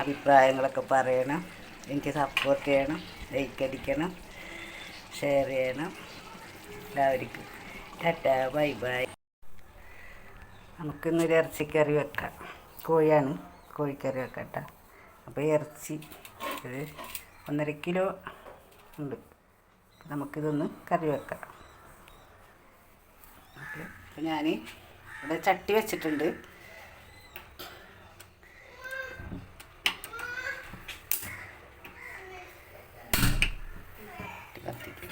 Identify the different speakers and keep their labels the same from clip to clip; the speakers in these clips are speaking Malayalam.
Speaker 1: അഭിപ്രായങ്ങളൊക്കെ പറയണം. എനിക്ക് സപ്പോർട്ട് ചെയ്യണം ലൈക്ക് അടിക്കണം ഷെയർ ചെയ്യണം. എല്ലാവർക്കും ടാറ്റ ബൈ ബൈ. നമുക്കിന്നൊരു ഇറച്ചിക്കറി വെക്കാം. കോഴിയാണ് കോഴിക്കറി വെക്കാം കേട്ടോ അപ്പോൾ ഇറച്ചി ഇത് ഒന്നര കിലോ ഉണ്ട്. നമുക്കിതൊന്ന് കറി വെക്കാം. അപ്പോൾ ഞാൻ ഇവിടെ ചട്ടി വെച്ചിട്ടുണ്ട്. കത്തിക്കും.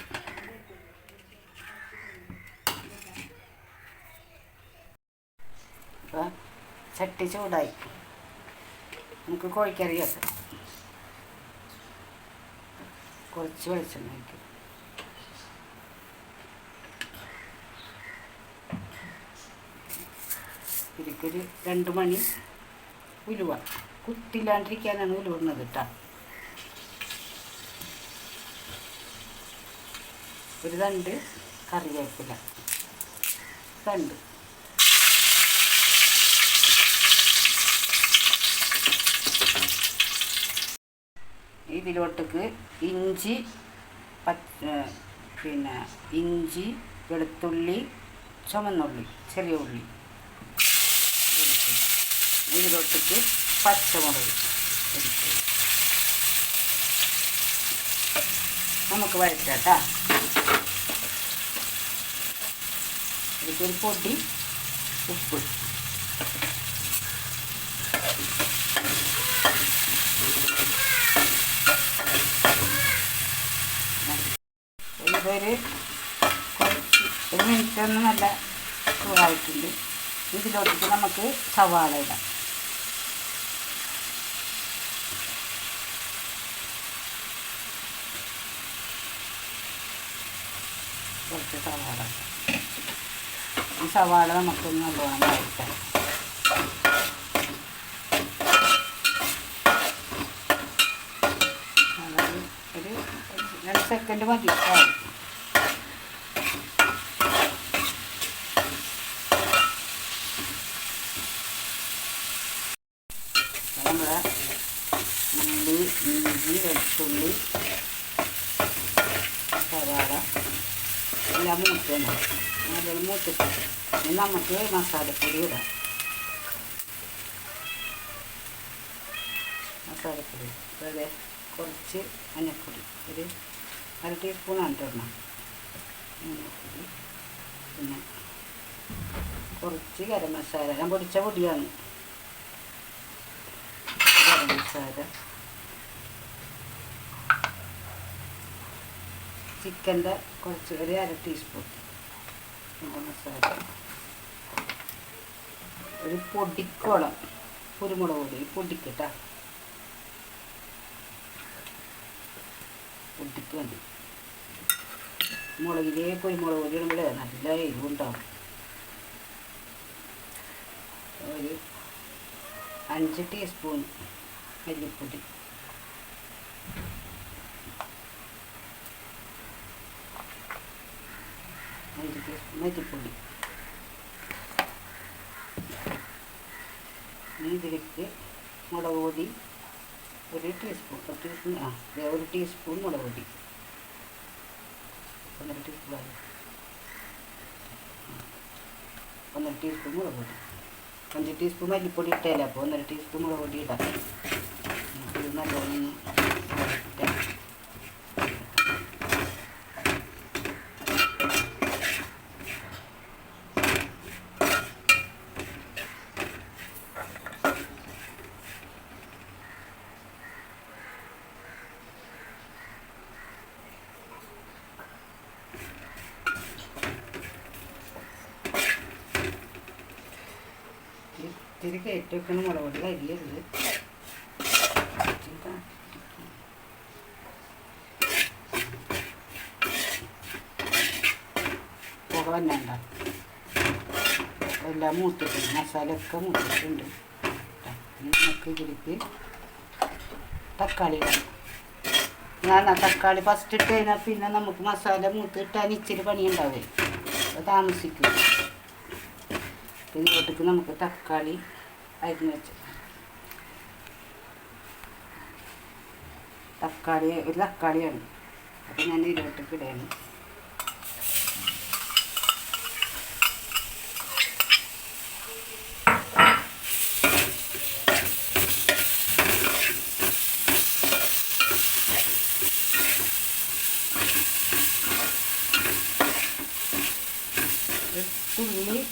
Speaker 1: അപ്പോൾ ചട്ടി ചൂടായി. നമുക്ക് കോഴിക്കറി വെക്കാം. കുറച്ച് വെളിച്ചെണ്ണ ഒഴിക്കും. ഇതിക്കൊരു രണ്ട് മണി ഉലുവ. കുത്തില്ലാണ്ടിരിക്കാനാണ് ഉലുവുന്നത് കേട്ടോ. ഒരു രണ്ട് കറിവേപ്പില. രണ്ട് ഇതിലോട്ടേക്ക് ഇഞ്ചി പിന്നെ ഇഞ്ചി വെളുത്തുള്ളി ചുമന്നുള്ളി ചെറിയ ഉള്ളി. ഇതിലോട്ടേക്ക് പച്ചമുളക് നമുക്ക് വഴറ്റാട്ടാ ഇതിക്കൊരു പൊടി ഉപ്പ്. ഇതൊരു കുറച്ച് ഒരു മിനിറ്റ് ഒന്ന് നല്ല ചൂടായിട്ടുണ്ട്. ഇതിലോട്ടിട്ട് നമുക്ക് സവാള ഇടാം. കുറച്ച് സവാള ഈ സവാള നമുക്കൊന്ന് നല്ലോണം വഴറ്റാം ഒരു രണ്ട് സെക്കൻഡ് മതി ആവും. നമ്മുടെ ഉള്ളി ഇഞ്ചി വെളുത്തുള്ളി സവാള മൂക്കണം നല്ല മൂത്തിട്ട് നമുക്ക് മസാലപ്പൊടി ഇടാം മസാലപ്പൊടി അതുപോലെ കുറച്ച് മഞ്ഞൾപ്പൊടി ഒരു അര ടീസ്പൂൺ അണ്ടിടണം പിന്നെ കുറച്ച് ഗരം മസാല ഞാൻ പൊടിച്ച പൊടിയാണ് ഗരം മസാല ചിക്കന്റെ കുറച്ച് ഒരു അര ടീസ്പൂൺ ഒരു പൊടിക്കോളം കുരുമുളക് പൊടി പൊടിക്കട്ടാ. പൊടിക്ക് മതി മുളകിലേ കുരുമുളക് പൊടി ഇടുമ്പോൾ നല്ല എരിവുണ്ടാവും ഒരു അഞ്ച് ടീസ്പൂൺ മല്ലിപ്പൊടി. അഞ്ച് മരിപ്പൊടി ഇതിലേക്ക് മുളക് പൊടി ഒരു ടീസ്പൂൺ ഒരു ടീസ്പൂൺ ആ ഒരു ടീസ്പൂൺ മുളക് പൊടി. ഒന്നര ടീസ്പൂൺ ഒന്നര ടീസ്പൂൺ മുളക് പൊടി. അഞ്ച് ടീസ്പൂൺ മല്ലിപ്പൊടി ഇട്ടേല അപ്പോൾ ഒന്നര ടീസ്പൂൺ മുളക് പൊടി ഇടാം. നല്ലോണം ഒന്ന് വഴറ്റാം. ഇത്തിരി കയറ്റി വെക്കണ മുളക് പൊടി കരിയരുത് പുക വന്നണ്ട എല്ലാം മൂത്തിട്ടുണ്ട്. മസാലയൊക്കെ മൂത്തിട്ടുണ്ട്. നമുക്ക് ഇതിലേക്ക് തക്കാളി ഇടാം. ഞാൻ തക്കാളി ഫസ്റ്റ് ഇട്ട് കഴിഞ്ഞാൽ പിന്നെ നമുക്ക് മസാല മൂത്ത് ഇട്ടാൻ ഇച്ചിരി പണിയുണ്ടാവേ. താമസിക്കും. ഇതിലോട്ടേക്ക് നമുക്ക് തക്കാളി അരിഞ്ഞ് തക്കാളി ഒരു തക്കാളിയാണ് അപ്പം ഞാൻ ഇരുപത്തേക്ക് ഇടയാണ്.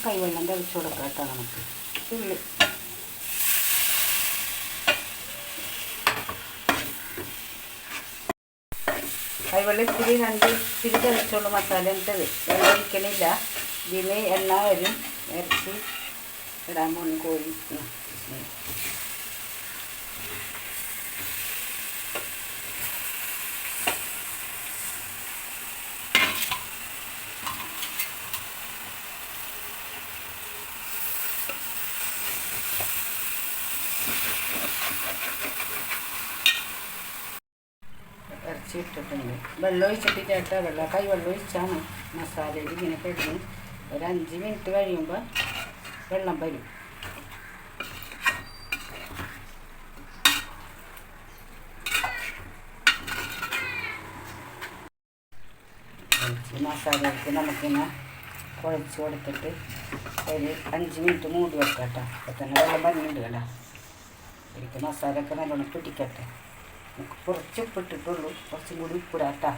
Speaker 1: കൈവെള്ളം തളിച്ചു കൊടുക്കാം കേട്ടോ നമുക്ക്. തുള്ളി. കൈവെള്ളം ഇത്തിരി രണ്ട് ഇത്തിരി തിളച്ചുള്ള മസാല ഇട്ടത് വെള്ളം ഒഴിക്കണില്ല ഇതിന് എണ്ണ വരും. ഇറച്ചി ഇടാൻ പോകുന്നു കോഴി ഉം. ഇറച്ചി ഇട്ടിട്ടുണ്ട് വെള്ളം ഒഴിച്ചിട്ട് ചേട്ടാ വെള്ളം കൈ വെള്ളം ഒഴിച്ചാണ് മസാലയിൽ ഇങ്ങനെ കിടന്ന് ഒരു അഞ്ച് മിനിറ്റ് കഴിയുമ്പോൾ വെള്ളം വരും. മസാലയ്ക്ക് നമുക്കിങ്ങനെ കുഴച്ച് കൊടുത്തിട്ട് ഒരു അഞ്ച് മിനിറ്റ് മൂടി വെക്കാം കേട്ടോ. അപ്പം തന്നെ വെള്ളം വരുന്നുണ്ട് കേട്ടോ. എനിക്ക് മസാലയൊക്കെ നല്ലോണം പിടിക്കട്ടെ. നമുക്ക് കുറച്ച് ഉപ്പിട്ടിട്ടുള്ളൂ കുറച്ചും കൂടി ഉപ്പിടാട്ടാ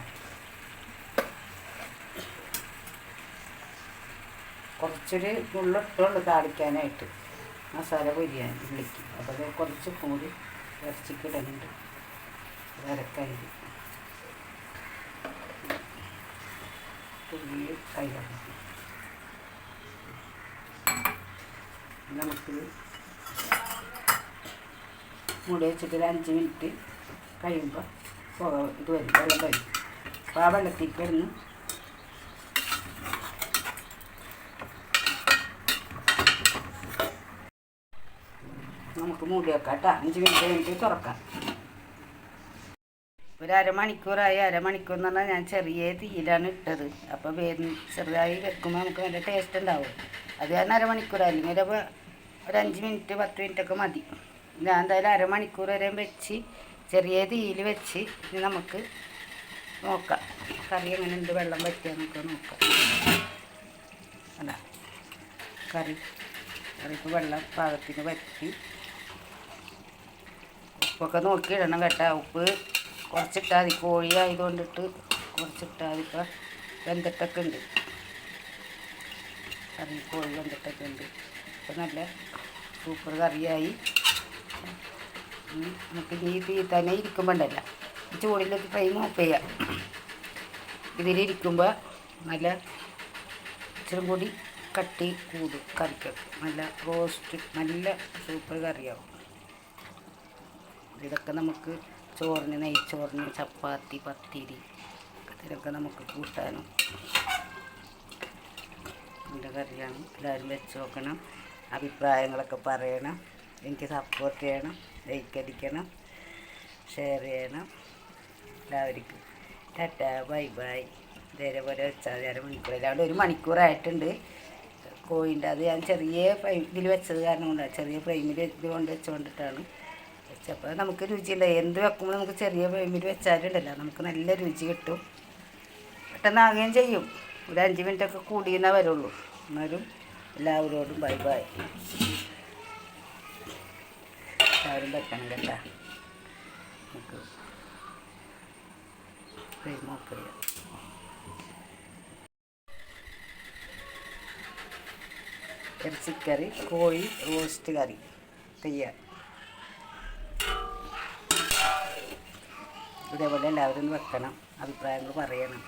Speaker 1: കുറച്ചൊരു ഉള്ളിട്ടുള്ളൂ താളിക്കാനായിട്ട് മസാല പൊരിയാൻ ഉള്ളിക്ക് അപ്പോൾ അത് കുറച്ച് കൂടി ഇറച്ചിക്ക് ഇടുന്നുണ്ട് വരക്കരി തുള്ളി നമുക്ക് മുടി വെച്ചിട്ട് ഒരു അഞ്ച് മിനിറ്റ് കഴിയുമ്പോൾ പുക ഇത് വരും വെള്ളം വരും. അപ്പോൾ ആ വെള്ളത്തിൽ കിടന്ന് നമുക്ക് മൂടി വെക്കാം കേട്ടോ അഞ്ച് മിനിറ്റ് കഴിഞ്ഞിട്ട് തുറക്കാം. ഒരു അരമണിക്കൂറായി അരമണിക്കൂർ എന്ന് പറഞ്ഞാൽ ഞാൻ ചെറിയ തീയിലാണ് ഇട്ടത്. അപ്പോൾ വേദന ചെറുതായി വെക്കുമ്പോൾ നമുക്ക് നല്ല ടേസ്റ്റ് ഉണ്ടാവും. അത് കാരണം അരമണിക്കൂർ അല്ലെങ്കിൽ ഒരു അഞ്ച് മിനിറ്റ് പത്ത് മിനിറ്റൊക്കെ മതി. ഞാൻ എന്തായാലും അരമണിക്കൂർ വരെ വെച്ച് ചെറിയ തീയിൽ വെച്ച് ഇനി നമുക്ക് നോക്കാം. കറി എങ്ങനെ ഉണ്ട്? വെള്ളം പറ്റിയാൽ നമുക്ക് നോക്കാം. അല്ല കറി. കറിക്ക് വെള്ളം പാകത്തിന് പറ്റി ഉപ്പൊക്കെ നോക്കിയിടണം കേട്ടോ. ഉപ്പ് കുറച്ചിട്ടാതി കോഴി ആയതുകൊണ്ടിട്ട് കുറച്ചിട്ടാതിപ്പോൾ വെന്തിട്ടൊക്കെ ഉണ്ട്. കറി കോഴി വെന്തിട്ടൊക്കെ ഉണ്ട്. ഇപ്പം നല്ല സൂപ്പർ കറിയായി. നമുക്ക് ഈ തീ തന്നെ ഇരിക്കുമ്പോൾ ഉണ്ടല്ല ചൂടിലേക്ക് ഫ്ലെയിം ഓഫ് ചെയ്യാം. ഇതിലിരിക്കുമ്പോൾ നല്ല ഇച്ചിരി കൂടി കട്ടി കൂടും കറിക്ക്. നല്ല റോസ്റ്റ് നല്ല സൂപ്പർ കറിയാവും. ഇതൊക്കെ നമുക്ക് ചോറിന് നെയ്ച്ചോറിന് ചപ്പാത്തി പത്തിരി ഇതിലൊക്കെ നമുക്ക് കൂട്ടാനും നല്ല കറിയാണ്. എല്ലാവരും വെച്ച് നോക്കണം. അഭിപ്രായങ്ങളൊക്കെ പറയണം. എനിക്ക് സപ്പോർട്ട് ചെയ്യണം. ലൈക്ക് അടിക്കണം ഷെയർ ചെയ്യണം. എല്ലാവർക്കും. ടാറ്റ ബൈ ബൈ ഇതേപോലെ വെച്ചാൽ അര മണിക്കൂർ. അല്ലാണ്ട് ഒരു മണിക്കൂറായിട്ടുണ്ട് കോയിന്റെ അത് ഞാൻ ചെറിയ ഫ്രെയിമിൽ വെച്ചത് കാരണം കൊണ്ടാണ് ചെറിയ ഫ്രെയിമിൽ ഇത് കൊണ്ട് വെച്ചുകൊണ്ടിട്ടാണ് വെച്ചപ്പോൾ നമുക്ക് രുചിയില്ല എന്ത് വെക്കുമ്പോൾ നമുക്ക് ചെറിയ ഫ്രെയിമിൽ വെച്ചാലുണ്ടല്ലോ. നമുക്ക് നല്ല രുചി കിട്ടും. പെട്ടെന്ന് ആകുകയും ചെയ്യും. ഒരു അഞ്ച് മിനിറ്റൊക്കെ കൂടിയെന്നേ വരുള്ളൂ. എന്നാലും എല്ലാവരോടും ബൈ ബൈ എല്ലാവരും വെക്കണം കേട്ടോ. നമുക്ക് ഫ്രെയിം ഓഫ് ഇറച്ചിക്കറി കോഴി റോസ്റ്റ് കറി തയ്യാർ ഇതേപോലെ എല്ലാവരും വെക്കണം അഭിപ്രായങ്ങൾ പറയണം.